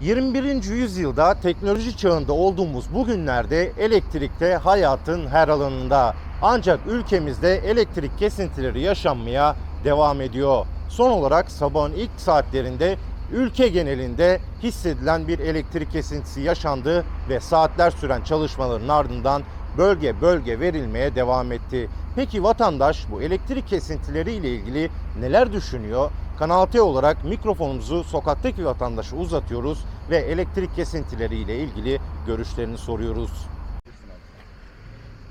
21. yüzyılda teknoloji çağında olduğumuz bu günlerde elektrikte hayatın her alanında. Ancak ülkemizde elektrik kesintileri yaşanmaya devam ediyor. Son olarak sabahın ilk saatlerinde ülke genelinde hissedilen bir elektrik kesintisi yaşandı ve saatler süren çalışmaların ardından bölge bölge verilmeye devam etti. Peki vatandaş bu elektrik kesintileri ile ilgili neler düşünüyor? Kanal T olarak mikrofonumuzu sokaktaki vatandaşa uzatıyoruz ve elektrik kesintileri ile ilgili görüşlerini soruyoruz.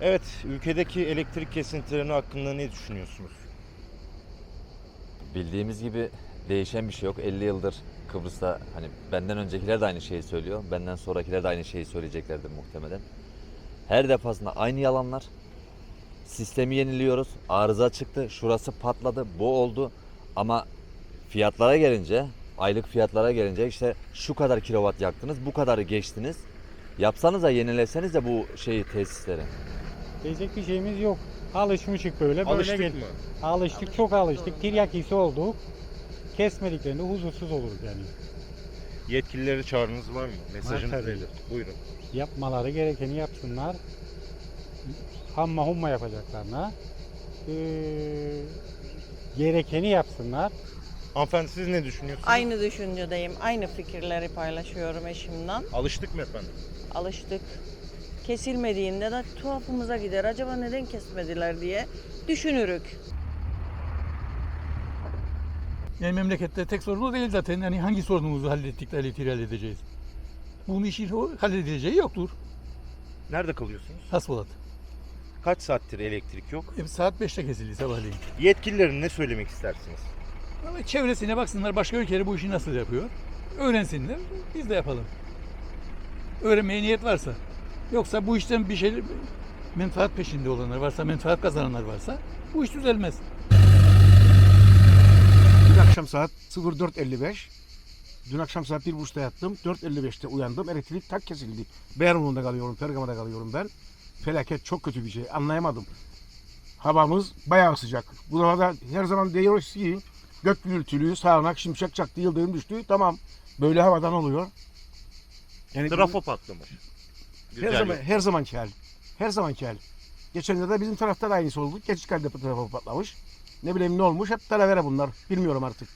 Evet, ülkedeki elektrik kesintileri hakkında ne düşünüyorsunuz? Bildiğimiz gibi değişen bir şey yok. 50 yıldır Kıbrıs'ta hani benden öncekiler de aynı şeyi söylüyor. Benden sonrakiler de aynı şeyi söyleyeceklerdir muhtemelen. Her defasında aynı yalanlar. Sistemi yeniliyoruz. Arıza çıktı. Şurası patladı. Bu oldu. Ama fiyatlara gelince, aylık fiyatlara gelince işte şu kadar kilowatt yaktınız, bu kadarı geçtiniz. Yapsanız da yenileseniz de bu şeyi tesisleri. Diyecek bir şeyimiz yok. Alışmışık böyle böyle Alıştık gel- mı? Alıştık, çok alıştık. Tiryakisi olduk. Kesmediklerinde huzursuz oluruz yani. Yetkilileri çağrınız var mı? Var Mesajınız tabii. nedir? Buyurun. Yapmaları gerekeni yapsınlar. Hamma humma yapacaklarına. Ee, gerekeni yapsınlar. Hanımefendi siz ne düşünüyorsunuz? Aynı düşüncedeyim. Aynı fikirleri paylaşıyorum eşimden. Alıştık mı efendim? Alıştık. Kesilmediğinde de tuhafımıza gider. Acaba neden kesmediler diye düşünürük. Yani memlekette tek sorun o değil zaten. Yani hangi sorunumuzu hallettik de elektriği halledeceğiz? Bunun işi halledileceği yoktur. Nerede kalıyorsunuz? Hasbolat. Kaç saattir elektrik yok? E, saat 5'te kesildi sabahleyin. Yetkililerin ne söylemek istersiniz? Ama çevresine baksınlar başka ülkeler bu işi nasıl yapıyor. Öğrensinler biz de yapalım. Öğrenmeye niyet varsa. Yoksa bu işten bir şey menfaat peşinde olanlar varsa, menfaat kazananlar varsa bu iş düzelmez. Dün akşam saat 04.55. Dün akşam saat 1.30'da yattım. 4.55'te uyandım. Elektrik tak kesildi. Beyoğlu'nda kalıyorum. Pergama'da kalıyorum ben. Felaket çok kötü bir şey. Anlayamadım. Havamız bayağı sıcak. Bu havada her zaman diyoruz ki gök gürültülü, sağanak, şimşek çaktı, yıldırım düştü. Tamam. Böyle havadan oluyor. Yani Trafo patlamış. her zaman her zamanki hal. Her zamanki hal. Geçen yılda bizim tarafta da aynısı oldu. Geçiş kalede trafo patlamış. Ne bileyim ne olmuş. Hep talavera bunlar. Bilmiyorum artık.